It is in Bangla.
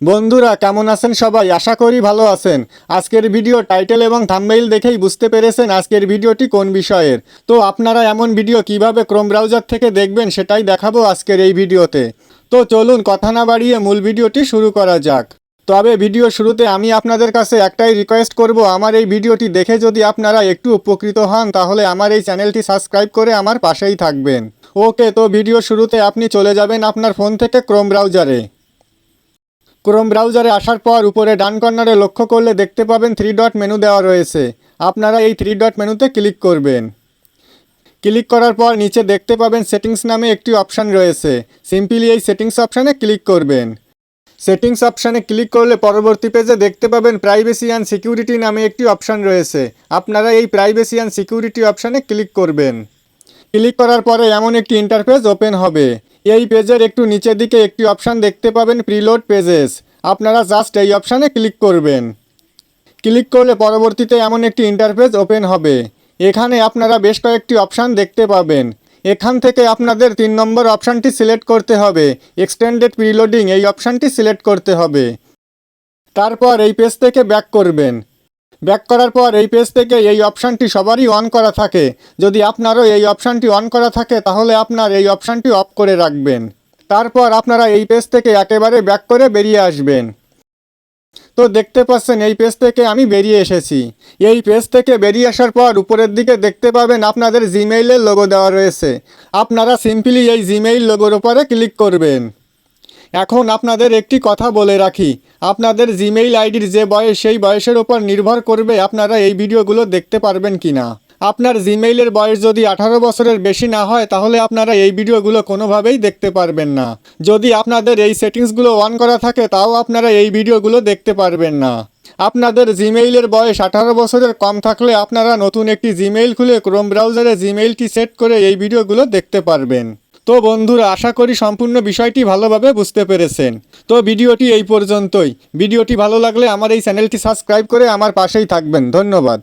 বন্ধুরা, কেমন আছেন সবাই? আশা করি ভালো আছেন। আজকের ভিডিও টাইটেল এবং থাম্বনেইল দেখেই বুঝতে পেরেছেন আজকের ভিডিওটি কোন বিষয়ের। তো আপনারা এমন ভিডিও কীভাবে ক্রোম ব্রাউজার থেকে দেখবেন সেটাই দেখাবো আজকের এই ভিডিওতে। তো চলুন, কথা না বাড়িয়ে মূল ভিডিওটি শুরু করা যাক। তবে ভিডিও শুরুতে আমি আপনাদের কাছে একটাই রিকোয়েস্ট করব, আমার এই ভিডিওটি দেখে যদি আপনারা একটু উপকৃত হন, তাহলে আমার এই চ্যানেলটি সাবস্ক্রাইব করে আমার পাশেই থাকবেন। ওকে, তো ভিডিও শুরুতে আপনি চলে যাবেন আপনার ফোন থেকে ক্রোম ব্রাউজারে। ক্রোম ব্রাউজারে আসার পর উপরে ডান কর্নারে লক্ষ্য করলে দেখতে পাবেন থ্রি ডট মেনু দেওয়া রয়েছে। আপনারা এই থ্রি ডট মেনুতে ক্লিক করবেন। ক্লিক করার পর নিচে দেখতে পাবেন সেটিংস নামে একটি অপশান রয়েছে। সিম্পলি এই সেটিংস অপশানে ক্লিক করবেন। সেটিংস অপশানে ক্লিক করলে পরবর্তী পেজে দেখতে পাবেন প্রাইভেসি অ্যান্ড সিকিউরিটি নামে একটি অপশান রয়েছে। আপনারা এই প্রাইভেসি অ্যান্ড সিকিউরিটি অপশানে ক্লিক করবেন। ক্লিক করার পরে এমন একটি ইন্টারফেস ওপেন হবে। এই পেজের একটু নিচের দিকে একটি অপশান দেখতে পাবেন প্রিলোড পেজেস আপনারা জাস্ট এই অপশানে ক্লিক করবেন। ক্লিক করলে পরবর্তীতে এমন একটি ইন্টারফেস ওপেন হবে। এখানে আপনারা বেশ কয়েকটি অপশান দেখতে পাবেন। এখান থেকে আপনাদের তিন নম্বর অপশানটি সিলেক্ট করতে হবে। এক্সটেন্ডেড প্রিলোডিং এই অপশানটি সিলেক্ট করতে হবে। তারপর এই পেজ থেকে ব্যাক করবেন। ব্যাক করার পর এই পেজ থেকে এই অপশানটি সবারই অন করা থাকে। যদি আপনারও এই অপশানটি অন করা থাকে, তাহলে আপনার এই অপশানটি অফ করে রাখবেন। তারপর আপনারা এই পেজ থেকে একেবারে ব্যাক করে বেরিয়ে আসবেন। তো দেখতে পাচ্ছেন, এই পেজ থেকে আমি বেরিয়ে এসেছি। এই পেজ থেকে বেরিয়ে আসার পর উপরের দিকে দেখতে পাবেন আপনাদের জিমেইলের লোগো দেওয়া রয়েছে। আপনারা সিম্পলি এই জিমেইল লোগোর উপরে ক্লিক করবেন। এখন আপনাদের একটি কথা বলে রাখি। আপনাদের জিমেইল আইডির যে বয়স, সেই বয়সের ওপর নির্ভর করবে আপনারা এই ভিডিওগুলো দেখতে পারবেন কি না আপনার জিমেইলের বয়স যদি আঠারো বছরের বেশি না হয়, তাহলে আপনারা এই ভিডিওগুলো কোনোভাবেই দেখতে পারবেন না। যদি আপনাদের এই সেটিংসগুলো অন করা থাকে, তাও আপনারা এই ভিডিওগুলো দেখতে পারবেন না। আপনাদের জিমেইলের বয়স আঠারো বছরের কম থাকলে আপনারা নতুন একটি জিমেইল খুলে ক্রোম ব্রাউজারে জিমেইলটি সেট করে এই ভিডিওগুলো দেখতে পারবেন। তো বন্ধুরা, আশা করি সম্পূর্ণ বিষয়টি ভালোভাবে বুঝতে পেরেছেন। তো ভিডিওটি এই পর্যন্তই। ভিডিওটি ভালো লাগলে আমার এই চ্যানেলটি সাবস্ক্রাইব করে আমার পাশেই থাকবেন। ধন্যবাদ।